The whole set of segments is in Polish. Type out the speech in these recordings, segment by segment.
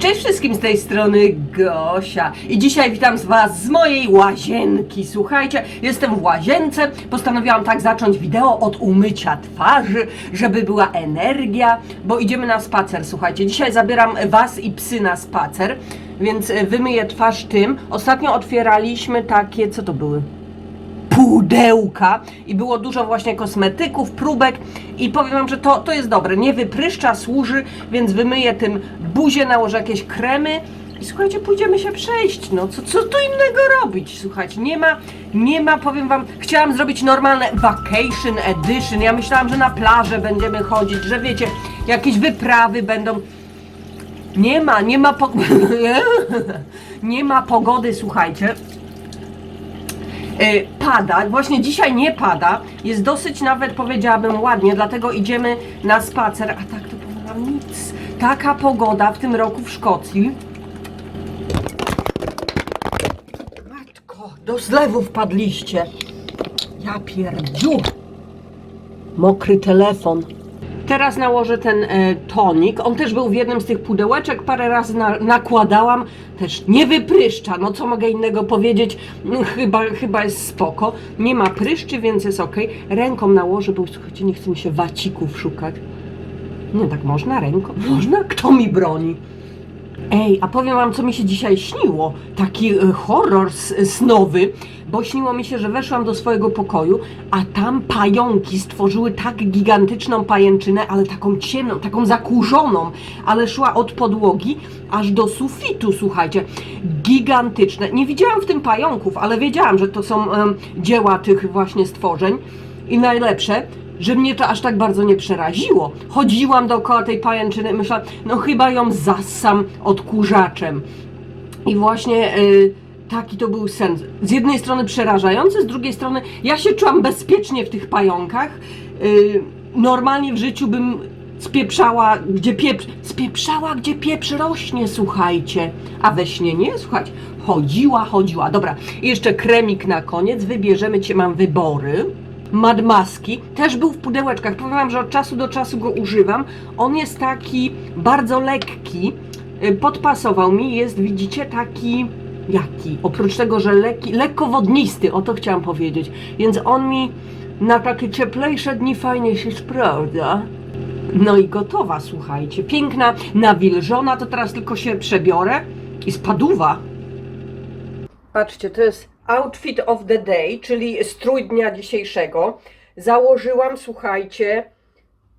Cześć wszystkim z tej strony Gosia i dzisiaj witam z Was z mojej łazienki. Słuchajcie, jestem w łazience, postanowiłam tak zacząć wideo od umycia twarzy, żeby była energia, bo idziemy na spacer, słuchajcie. Dzisiaj zabieram Was i psy na spacer, więc e, wymyję twarz tym. Ostatnio otwieraliśmy takie, co to były? Pudełka i było dużo właśnie kosmetyków, próbek i powiem wam, że to, to jest dobre, nie wypryszcza, służy, więc wymyję tym buzię, nałożę jakieś kremy i słuchajcie, pójdziemy się przejść, no co, co tu innego robić, słuchajcie, nie ma, nie ma, powiem wam, chciałam zrobić normalne vacation edition, ja myślałam, że na plażę będziemy chodzić, że wiecie, jakieś wyprawy będą, nie ma, nie ma, po... nie ma pogody, słuchajcie, pada, właśnie dzisiaj nie pada, jest dosyć nawet powiedziałabym ładnie, dlatego idziemy na spacer, a tak to powiem nic. Taka pogoda w tym roku w Szkocji. Matko, do zlewu wpadliście. Ja pierdziu. Mokry telefon. Teraz nałożę ten e, tonik. On też był w jednym z tych pudełeczek. Parę razy na, nakładałam. Też nie wypryszcza. No co mogę innego powiedzieć? Mm, Chyba, chyba jest spoko. Nie ma pryszczy, więc jest ok. Ręką nałożę, bo słuchajcie, nie chce mi się wacików szukać. Nie, tak można ręką? Można? Kto mi broni? Ej, a powiem wam, co mi się dzisiaj śniło. Taki e, horror s- snowy, bo śniło mi się, że weszłam do swojego pokoju, a tam pająki stworzyły tak gigantyczną pajęczynę, ale taką ciemną, taką zakurzoną, ale szła od podłogi aż do sufitu, słuchajcie. Gigantyczne. Nie widziałam w tym pająków, ale wiedziałam, że to są dzieła tych właśnie stworzeń. I najlepsze, że mnie to aż tak bardzo nie przeraziło. Chodziłam dookoła tej pajęczyny myślałam, no chyba ją zassam odkurzaczem. I właśnie y, taki to był sen. Z jednej strony przerażający, z drugiej strony ja się czułam bezpiecznie w tych pająkach. Y, normalnie w życiu bym spieprzała, gdzie pieprz, spieprzała, gdzie pieprz rośnie, słuchajcie. A we śnie nie, słuchajcie, chodziła, chodziła. Dobra, i jeszcze kremik na koniec, wybierzemy, cię mam wybory. Mad Maski też był w pudełeczkach. Powiem wam, że od czasu do czasu go używam. On jest taki bardzo lekki. Y, Podpasował mi, jest, widzicie, taki jaki? Oprócz tego, że lekki, lekko wodnisty, o to chciałam powiedzieć. Więc on mi na takie cieplejsze dni fajnie się sprawdza. No i gotowa, słuchajcie. Piękna, nawilżona, to teraz tylko się przebiorę i spaduwa. Patrzcie, to jest outfit of the day, czyli strój dnia dzisiejszego. Założyłam, słuchajcie,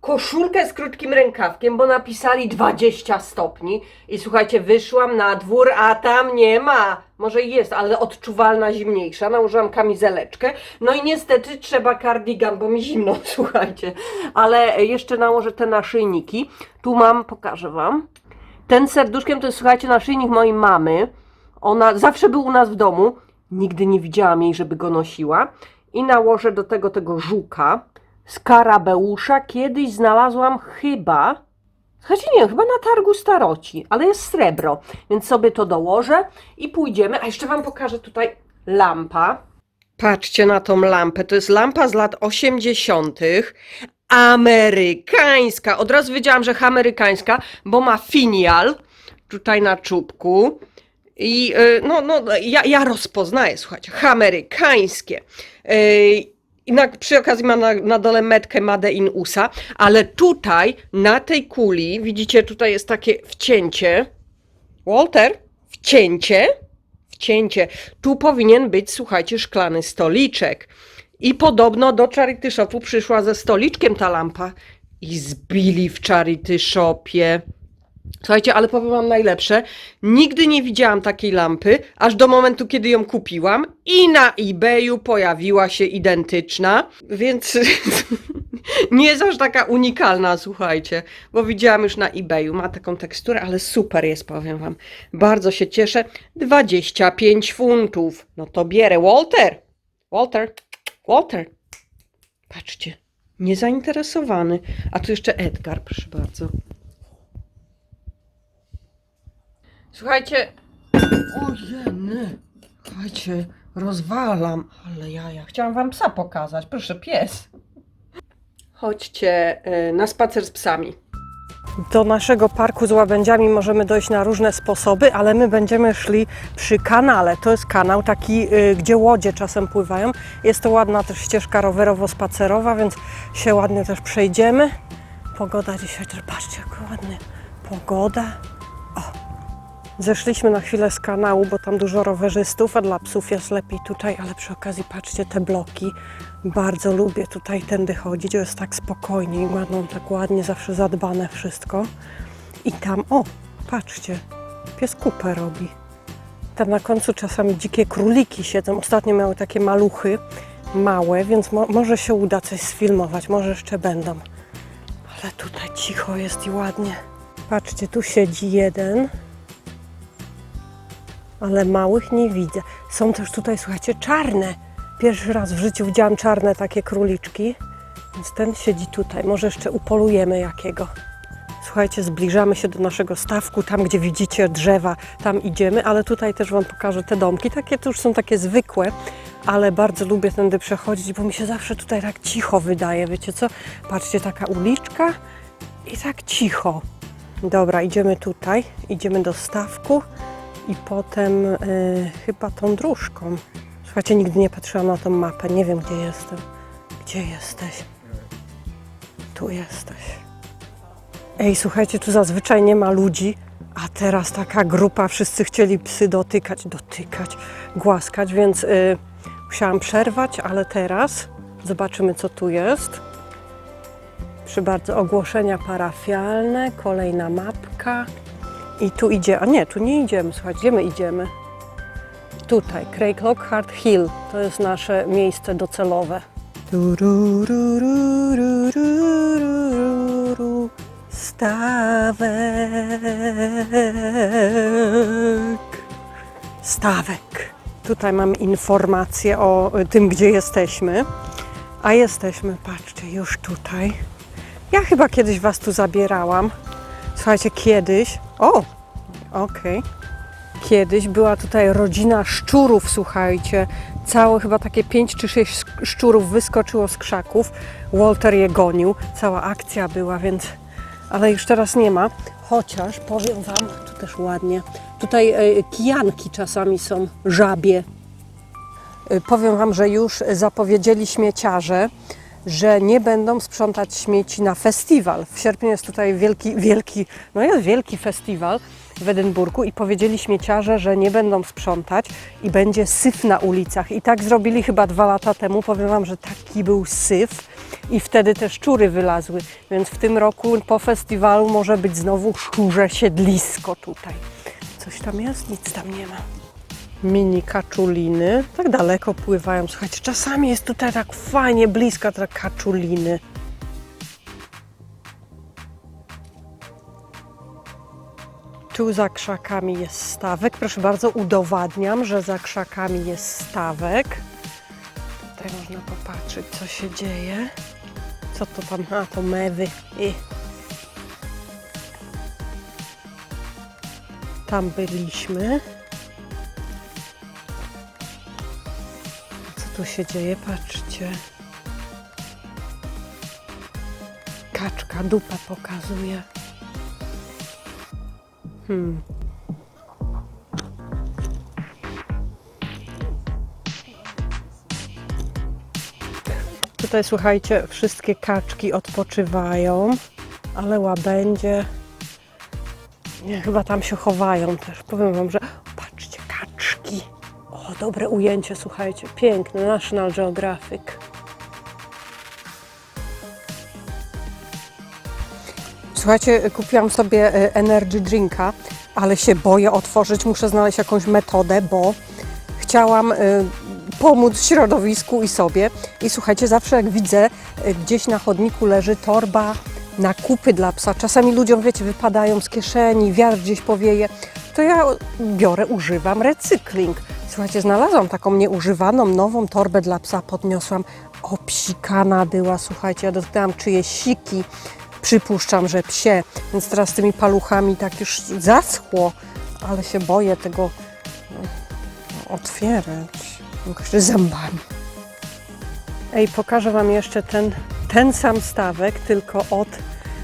koszulkę z krótkim rękawkiem, bo napisali 20 stopni. I słuchajcie, wyszłam na dwór, a tam nie ma. Może i jest, ale odczuwalna zimniejsza. Nałożyłam kamizeleczkę. No i niestety trzeba kardigan, bo mi zimno, słuchajcie. Ale jeszcze nałożę te naszyjniki. Tu mam, pokażę wam. Ten serduszkiem to jest, słuchajcie, naszyjnik mojej mamy. Ona zawsze był u nas w domu. Nigdy nie widziałam jej, żeby go nosiła. I nałożę do tego tego żuka. Skarabeusza kiedyś znalazłam chyba, słuchajcie, nie wiem, chyba na targu staroci, ale jest srebro, więc sobie to dołożę i pójdziemy. A jeszcze Wam pokażę tutaj lampa. Patrzcie na tą lampę. To jest lampa z lat 80. Amerykańska. Od razu wiedziałam, że amerykańska, bo ma finial tutaj na czubku. I y, no, no, ja, ja rozpoznaję, słuchajcie, amerykańskie. Y, I na, przy okazji ma na, na dole metkę Made in USA, ale tutaj na tej kuli, widzicie, tutaj jest takie wcięcie. Walter, wcięcie, wcięcie. Tu powinien być, słuchajcie, szklany stoliczek. I podobno do Charity Shopu przyszła ze stoliczkiem ta lampa i zbili w Charity Shopie. Słuchajcie, ale powiem wam najlepsze. Nigdy nie widziałam takiej lampy, aż do momentu, kiedy ją kupiłam i na eBayu pojawiła się identyczna, więc nie jest aż taka unikalna, słuchajcie, bo widziałam już na eBayu. Ma taką teksturę, ale super jest, powiem wam. Bardzo się cieszę. 25 funtów. No to bierę. Walter! Walter! Walter! Patrzcie, niezainteresowany. A tu jeszcze Edgar, proszę bardzo. Słuchajcie. Ojeny. Słuchajcie, rozwalam. Ale ja, ja chciałam wam psa pokazać. Proszę, pies. Chodźcie e, na spacer z psami. Do naszego parku z łabędziami możemy dojść na różne sposoby, ale my będziemy szli przy kanale. To jest kanał taki, y, gdzie łodzie czasem pływają. Jest to ładna też ścieżka rowerowo-spacerowa, więc się ładnie też przejdziemy. Pogoda dzisiaj też, patrzcie jak ładnie. Pogoda. Zeszliśmy na chwilę z kanału, bo tam dużo rowerzystów, a dla psów jest lepiej tutaj, ale przy okazji patrzcie te bloki. Bardzo lubię tutaj tędy chodzić, bo jest tak spokojnie i ładną, tak ładnie, zawsze zadbane wszystko. I tam, o, patrzcie, pies kupę robi. Tam na końcu czasami dzikie króliki siedzą. Ostatnio miały takie maluchy, małe, więc mo- może się uda coś sfilmować, może jeszcze będą. Ale tutaj cicho jest i ładnie. Patrzcie, tu siedzi jeden, ale małych nie widzę. Są też tutaj, słuchajcie, czarne. Pierwszy raz w życiu widziałam czarne takie króliczki, więc ten siedzi tutaj. Może jeszcze upolujemy jakiego. Słuchajcie, zbliżamy się do naszego stawku, tam gdzie widzicie drzewa, tam idziemy, ale tutaj też Wam pokażę te domki. Takie to już są takie zwykłe, ale bardzo lubię tędy przechodzić, bo mi się zawsze tutaj tak cicho wydaje. Wiecie co? Patrzcie, taka uliczka i tak cicho. Dobra, idziemy tutaj, idziemy do stawku i potem y, chyba tą dróżką. Słuchajcie, nigdy nie patrzyłam na tą mapę, nie wiem gdzie jestem. Gdzie jesteś? Tu jesteś. Ej, słuchajcie, tu zazwyczaj nie ma ludzi, a teraz taka grupa, wszyscy chcieli psy dotykać, dotykać, głaskać, więc y, musiałam przerwać, ale teraz zobaczymy, co tu jest. Przy bardzo ogłoszenia parafialne, kolejna mapka. I tu idzie, a nie, tu nie idziemy, słuchajcie, gdzie my idziemy? Tutaj, Craig Lockhart Hill, to jest nasze miejsce docelowe. Stawek. Stawek. Tutaj mam informację o y, tym, gdzie jesteśmy. A jesteśmy, patrzcie, już tutaj. Ja chyba kiedyś Was tu zabierałam. Słuchajcie, kiedyś. O, okej. Kiedyś była tutaj rodzina szczurów, słuchajcie. Całe chyba takie pięć czy sześć szczurów wyskoczyło z krzaków. Walter je gonił. Cała akcja była, więc. Ale już teraz nie ma. Chociaż powiem Wam, tu też ładnie. Tutaj e, kijanki czasami są żabie. Y, Powiem Wam, że już zapowiedzieli śmieciarze, że nie będą sprzątać śmieci na festiwal. W sierpniu jest tutaj wielki, wielki, no jest wielki festiwal w Edynburgu i powiedzieli śmieciarze, że nie będą sprzątać i będzie syf na ulicach. I tak zrobili chyba dwa lata temu. Powiem Wam, że taki był syf i wtedy te szczury wylazły. Więc w tym roku po festiwalu może być znowu szczurze siedlisko tutaj. Coś tam jest? Nic tam nie ma mini kaczuliny. Tak daleko pływają. Słuchajcie, czasami jest tutaj tak fajnie blisko te kaczuliny. Tu za krzakami jest stawek. Proszę bardzo, udowadniam, że za krzakami jest stawek. Tutaj można popatrzeć, co się dzieje. Co to tam? A, to mewy. I. Tam byliśmy. Tu się dzieje? Patrzcie. Kaczka dupę pokazuje. Hmm. Tutaj słuchajcie, wszystkie kaczki odpoczywają, ale łabędzie nie, chyba tam się chowają też. Powiem wam, że dobre ujęcie, słuchajcie, piękne, National Geographic. Słuchajcie, kupiłam sobie e, energy drinka, ale się boję otworzyć. Muszę znaleźć jakąś metodę, bo chciałam e, pomóc środowisku i sobie. I słuchajcie, zawsze jak widzę, e, gdzieś na chodniku leży torba na kupy dla psa. Czasami ludziom, wiecie, wypadają z kieszeni, wiatr gdzieś powieje. To ja biorę, używam recykling. Słuchajcie, znalazłam taką nieużywaną, nową torbę dla psa, podniosłam. Obsikana była, słuchajcie, ja dotknęłam czyjeś siki. Przypuszczam, że psie, więc teraz tymi paluchami tak już zaschło, ale się boję tego no, otwierać. Jeszcze zębami. Ej, pokażę Wam jeszcze ten, ten sam stawek, tylko od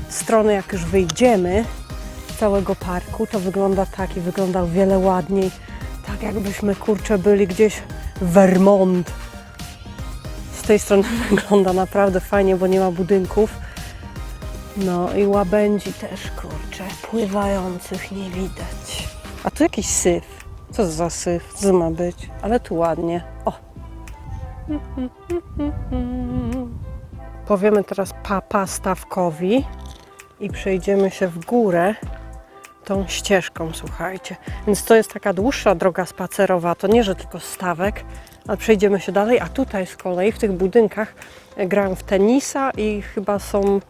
strony, jak już wyjdziemy całego parku, to wygląda tak i wygląda o wiele ładniej. Tak jakbyśmy kurczę byli gdzieś w Vermont. Z tej strony wygląda naprawdę fajnie, bo nie ma budynków. No i łabędzi też, kurczę, pływających nie widać. A tu jakiś syf. Co za syf? Co ma być? Ale tu ładnie. O! Powiemy teraz papa stawkowi i przejdziemy się w górę tą ścieżką, słuchajcie. Więc to jest taka dłuższa droga spacerowa, to nie, że tylko stawek, ale przejdziemy się dalej, a tutaj z kolei w tych budynkach e, grają w tenisa i chyba są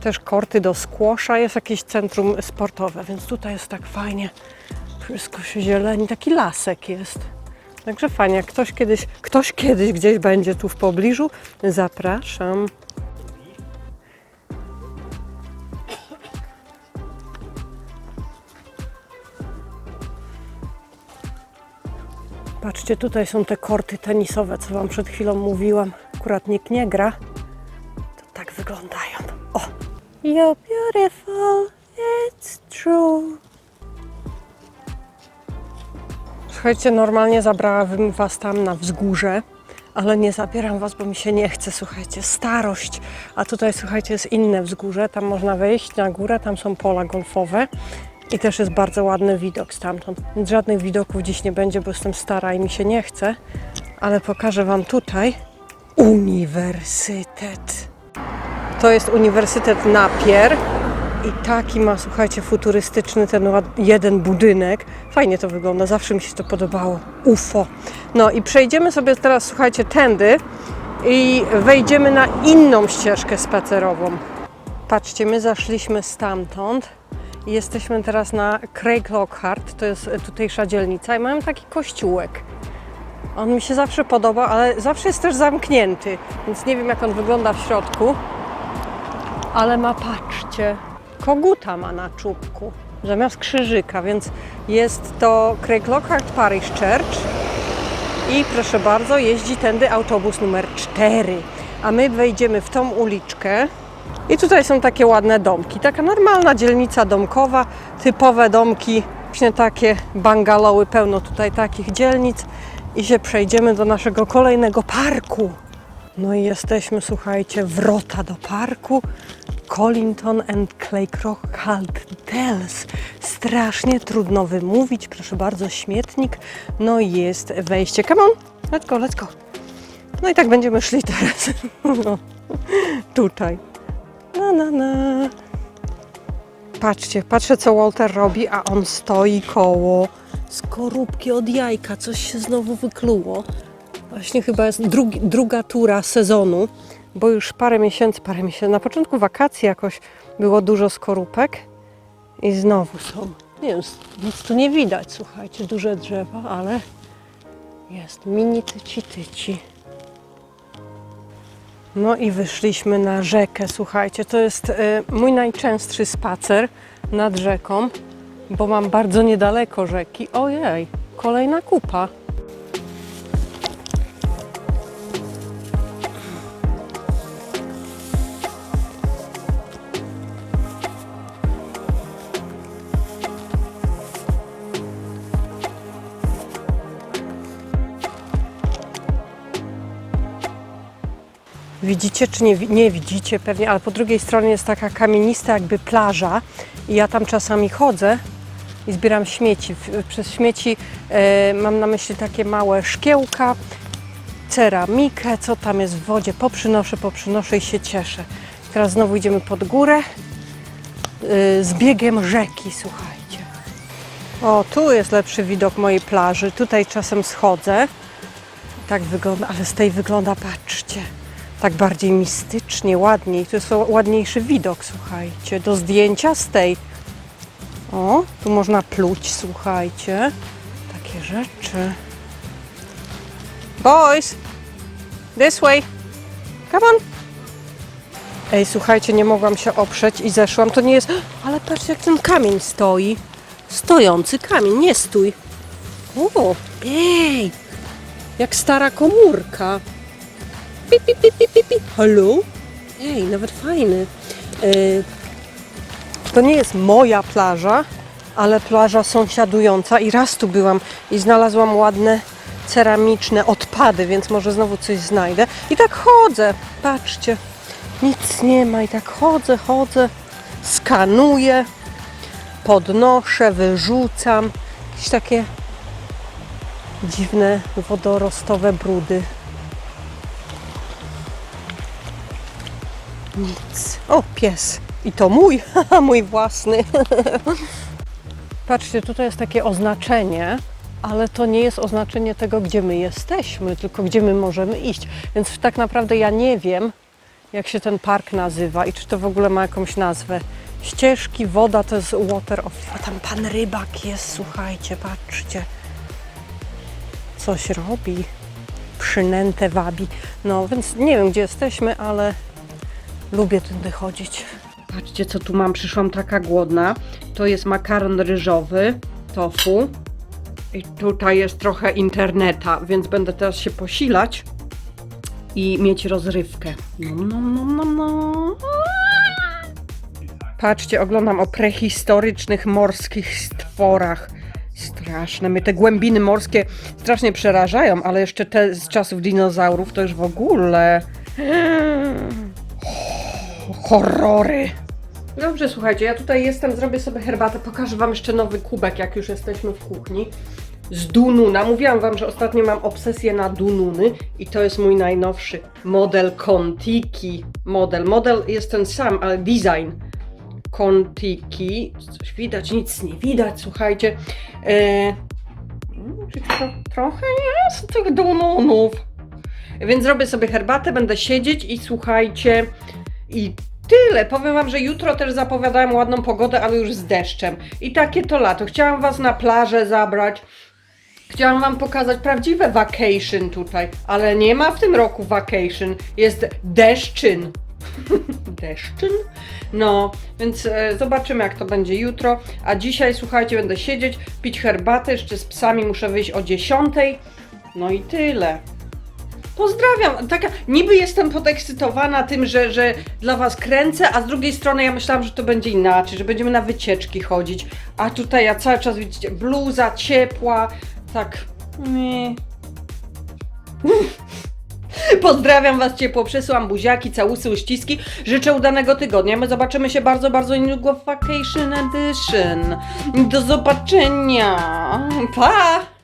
też korty do squasha, jest jakieś centrum sportowe, więc tutaj jest tak fajnie, wszystko się zieleni, taki lasek jest. Także fajnie, jak ktoś kiedyś, ktoś kiedyś gdzieś będzie tu w pobliżu, zapraszam. Patrzcie, tutaj są te korty tenisowe, co Wam przed chwilą mówiłam. Akurat nikt nie gra. To tak wyglądają. O! You're beautiful, it's true. Słuchajcie, normalnie zabrałabym Was tam na wzgórze, ale nie zabieram Was, bo mi się nie chce. Słuchajcie, starość. A tutaj, słuchajcie, jest inne wzgórze. Tam można wejść na górę, tam są pola golfowe. I też jest bardzo ładny widok stamtąd. Żadnych widoków dziś nie będzie, bo jestem stara i mi się nie chce. Ale pokażę Wam tutaj uniwersytet. To jest Uniwersytet Napier i taki ma, słuchajcie, futurystyczny ten jeden budynek. Fajnie to wygląda, zawsze mi się to podobało. UFO. No i przejdziemy sobie teraz, słuchajcie, tędy i wejdziemy na inną ścieżkę spacerową. Patrzcie, my zaszliśmy stamtąd jesteśmy teraz na Craig Lockhart, to jest tutejsza dzielnica i mają taki kościółek. On mi się zawsze podoba, ale zawsze jest też zamknięty, więc nie wiem jak on wygląda w środku. Ale ma, patrzcie, koguta ma na czubku zamiast krzyżyka, więc jest to Craig Lockhart Parish Church i proszę bardzo, jeździ tędy autobus numer 4. A my wejdziemy w tą uliczkę i tutaj są takie ładne domki. Taka normalna dzielnica domkowa, typowe domki, właśnie takie bungalowy, pełno tutaj takich dzielnic i się przejdziemy do naszego kolejnego parku. No i jesteśmy, słuchajcie, wrota do parku Collington and Claycroft Dells. Strasznie trudno wymówić, proszę bardzo, śmietnik. No i jest wejście. Come on, let's go, let's go. No i tak będziemy szli teraz. No, tutaj. Na, na, na. Patrzcie, patrzę co Walter robi, a on stoi koło skorupki od jajka. Coś się znowu wykluło. Właśnie chyba jest drugi, druga tura sezonu, bo już parę miesięcy, parę miesięcy, na początku wakacji jakoś było dużo skorupek i znowu są. Nie wiem, nic tu nie widać, słuchajcie, duże drzewa, ale jest mini tyci tyci. No i wyszliśmy na rzekę, słuchajcie, to jest e, mój najczęstszy spacer nad rzeką, bo mam bardzo niedaleko rzeki. Ojej, kolejna kupa. Widzicie czy nie, nie widzicie pewnie, ale po drugiej stronie jest taka kamienista jakby plaża i ja tam czasami chodzę i zbieram śmieci. Przez śmieci e, mam na myśli takie małe szkiełka, ceramikę, co tam jest w wodzie, poprzynoszę, poprzynoszę i się cieszę. Teraz znowu idziemy pod górę e, z biegiem rzeki, słuchajcie. O, tu jest lepszy widok mojej plaży. Tutaj czasem schodzę. Tak wygląda, ale z tej wygląda, patrzcie, tak bardziej mistycznie, ładniej. To jest ładniejszy widok, słuchajcie, do zdjęcia z tej. O, tu można pluć, słuchajcie. Takie rzeczy. Boys, this way. Come on. Ej, słuchajcie, nie mogłam się oprzeć i zeszłam. To nie jest... Ale patrzcie, jak ten kamień stoi. Stojący kamień, nie stój. O, ej, jak stara komórka. Pi, pi? Ej, nawet fajny. E, To nie jest moja plaża, ale plaża sąsiadująca i raz tu byłam i znalazłam ładne ceramiczne odpady, więc może znowu coś znajdę. I tak chodzę, patrzcie, nic nie ma i tak chodzę, chodzę, skanuję, podnoszę, wyrzucam. Jakieś takie dziwne wodorostowe brudy. Nic. O, pies. I to mój, mój własny. Patrzcie, tutaj jest takie oznaczenie, ale to nie jest oznaczenie tego, gdzie my jesteśmy, tylko gdzie my możemy iść. Więc tak naprawdę ja nie wiem, jak się ten park nazywa i czy to w ogóle ma jakąś nazwę. Ścieżki, woda to jest water of... A tam pan rybak jest, słuchajcie, patrzcie. Coś robi. Przynętę wabi. No, więc nie wiem, gdzie jesteśmy, ale lubię tędy chodzić. Patrzcie, co tu mam. Przyszłam taka głodna. To jest makaron ryżowy, tofu. I tutaj jest trochę interneta, więc będę teraz się posilać i mieć rozrywkę. Nom, nom, nom, nom. Patrzcie, oglądam o prehistorycznych morskich stworach. Straszne. Mnie te głębiny morskie strasznie przerażają, ale jeszcze te z czasów dinozaurów to już w ogóle. Horrory. Dobrze, słuchajcie, ja tutaj jestem, zrobię sobie herbatę, pokażę Wam jeszcze nowy kubek, jak już jesteśmy w kuchni. Z Dununa. Mówiłam Wam, że ostatnio mam obsesję na Dununy i to jest mój najnowszy model Contiki. Model. Model jest ten sam, ale design. Contiki. Coś widać, nic nie widać, słuchajcie. E... mm, czy tro, trochę jest tych Dununów. Więc zrobię sobie herbatę, będę siedzieć i słuchajcie, i tyle. Powiem Wam, że jutro też zapowiadałem ładną pogodę, ale już z deszczem. I takie to lato. Chciałam Was na plażę zabrać. Chciałam Wam pokazać prawdziwe vacation tutaj, ale nie ma w tym roku vacation. Jest deszczyn. deszczyn? No, więc e, zobaczymy jak to będzie jutro. A dzisiaj, słuchajcie, będę siedzieć, pić herbatę. Jeszcze z psami muszę wyjść o 10. No i tyle. Pozdrawiam. Taka, niby jestem podekscytowana tym, że, że dla Was kręcę, a z drugiej strony ja myślałam, że to będzie inaczej, że będziemy na wycieczki chodzić. A tutaj ja cały czas widzicie, bluza ciepła, tak. Pozdrawiam Was ciepło, przesyłam buziaki, całusy, uściski. Życzę udanego tygodnia. My zobaczymy się bardzo, bardzo niedługo w Vacation Edition. Do zobaczenia. Pa!